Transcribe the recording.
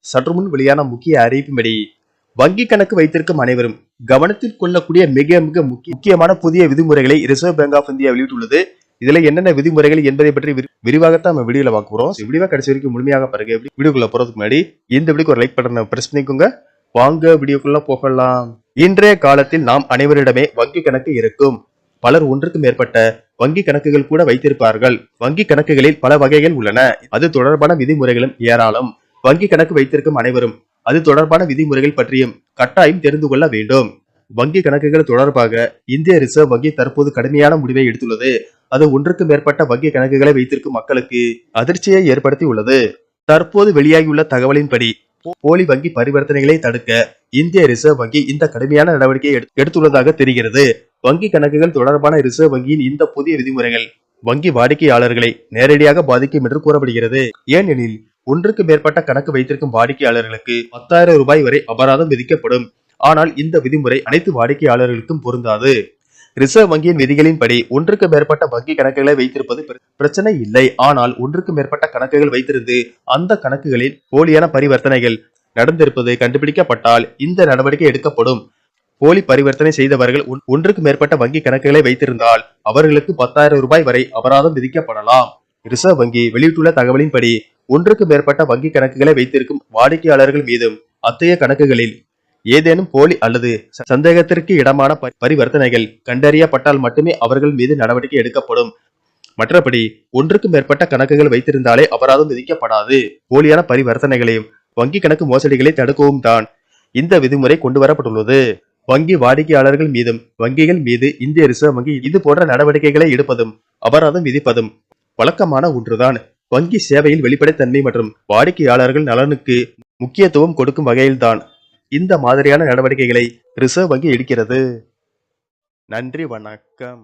சற்று முன் வெளியான முக்கிய அறிவிப்பின்படி வங்கி கணக்கு வைத்திருக்கும் அனைவரும் கவனத்தில் கொள்ளக்கூடிய மிக மிக முக்கிய- முக்கியமான புதிய விதிமுறைகளை ரிசர்வ் பேங்க் ஆஃப் இந்தியா வெளியிட்டுள்ளது. இதுல என்னென்ன விதிமுறைகள் என்பதை பற்றி விரிவாகத்தான் நம்ம வீடியோல பார்க்க போறோம். வீடியோ கடைசி வரைக்கும் முழுமையாக பாருங்க. வீடியோக்குள்ள போறதுக்கு முன்னாடி இந்த வீடியோக்கு ஒரு லைக் பட்டனை பிரஸ் பண்ணிக்கோங்க. வாங்க வீடியோக்குள்ள போகலாம். இன்றைய காலத்தில் நாம் அனைவரிடமே வங்கி கணக்கு இருக்கும். பலர் ஒன்றுக்கு மேற்பட்ட வங்கி கணக்குகள் கூட வைத்திருப்பார்கள். வங்கி கணக்குகளில் பல வகைகள் உள்ளன. அது தொடர்பான விதிமுறைகளும் ஏராளம். வங்கி கணக்கு வைத்திருக்கும் அனைவரும் அது தொடர்பான விதிமுறைகள் பற்றியும் கட்டாயம் தெரிந்து கொள்ள வேண்டும். வங்கி கணக்குகள் தொடர்பாக இந்திய ரிசர்வ் வங்கி தற்போது கடுமையான முடிவை எடுத்துள்ளது. அது ஒன்றுக்கு மேற்பட்ட வங்கி கணக்குகளை வைத்திருக்கும் மக்களுக்கு அதிர்ச்சியை ஏற்படுத்தி உள்ளது தற்போது வெளியாகியுள்ள தகவலின்படி போலி வங்கி பரிவர்த்தனைகளை தடுக்க இந்திய ரிசர்வ் வங்கி இந்த கடுமையான நடவடிக்கையை எடுத்துள்ளதாக தெரிகிறது. வங்கி கணக்குகள் தொடர்பான ரிசர்வ் வங்கியின் இந்த புதிய விதிமுறைகள் வங்கி வாடிக்கையாளர்களை நேரடியாக பாதிக்கும் என்று கூறப்படுகிறது. ஏனெனில் ஒன்றுக்கு மேற்பட்ட கணக்கு வைத்திருக்கும் வாடிக்கையாளர்களுக்கு பத்தாயிரம் ரூபாய் வரை அபராதம் விதிக்கப்படும். ஆனால் இந்த விதிமுறை அனைத்து வாடிக்கையாளர்களுக்கும் பொருந்தாது. ரிசர்வ் வங்கியின் விதிகளின்படி ஒன்றுக்கு மேற்பட்ட வங்கி கணக்குகளை வைத்திருப்பது பிர- பிரச்சனை இல்லை. ஆனால் ஒன்றுக்கு மேற்பட்ட கணக்குகள் வைத்திருந்து அந்த கணக்குகளில் போலியான பரிவர்த்தனைகள் நடந்திருப்பது கண்டுபிடிக்கப்பட்டால் இந்த நடவடிக்கை எடுக்கப்படும். போலி பரிவர்த்தனை செய்தவர்கள் ஒன்- ஒன்றுக்கு மேற்பட்ட வங்கி கணக்குகளை வைத்திருந்தால் அவர்களுக்கு பத்தாயிரம் ரூபாய் வரை அபராதம் விதிக்கப்படலாம். ரிசர்வ் வங்கி வெளியிட்டுள்ள தகவலின்படி ஒன்றுக்கு மேற்பட்ட வங்கி கணக்குகளை வைத்திருக்கும் வாடிக்கையாளர்கள் மீதும் அத்தகைய கணக்குகளில் ஏதேனும் போலி அல்லது சந்தேகத்திற்கு இடமான ப- பரிவர்த்தனைகள் கண்டறியப்பட்டால் மட்டுமே அவர்கள் மீது நடவடிக்கை எடுக்கப்படும். மற்றபடி ஒன்றுக்கு மேற்பட்ட கணக்குகள் வைத்திருந்தாலே அபராதம் விதிக்கப்படாது. போலியான பரிவர்த்தனைகளையும் வங்கி கணக்கு மோசடிகளை தடுக்கவும் தான் இந்த விதிமுறை கொண்டு வரப்பட்டுள்ளது வங்கி வாடிக்கையாளர்கள் மீதும் வங்கிகள் மீது இந்திய ரிசர்வ் வங்கி இது போன்ற நடவடிக்கைகளை எடுப்பதும் அபராதம் விதிப்பதும் வழக்கமான ஒன்றுதான். வங்கி சேவையில் வெளிப்படைத்தன்மை மற்றும் வாடிக்கையாளர்கள் நலனுக்கு முக்கியத்துவம் கொடுக்கும் வகையில்தான் இந்த மாதிரியான நடவடிக்கைகளை ரிசர்வ் வங்கி எடுக்கிறது. நன்றி வணக்கம்.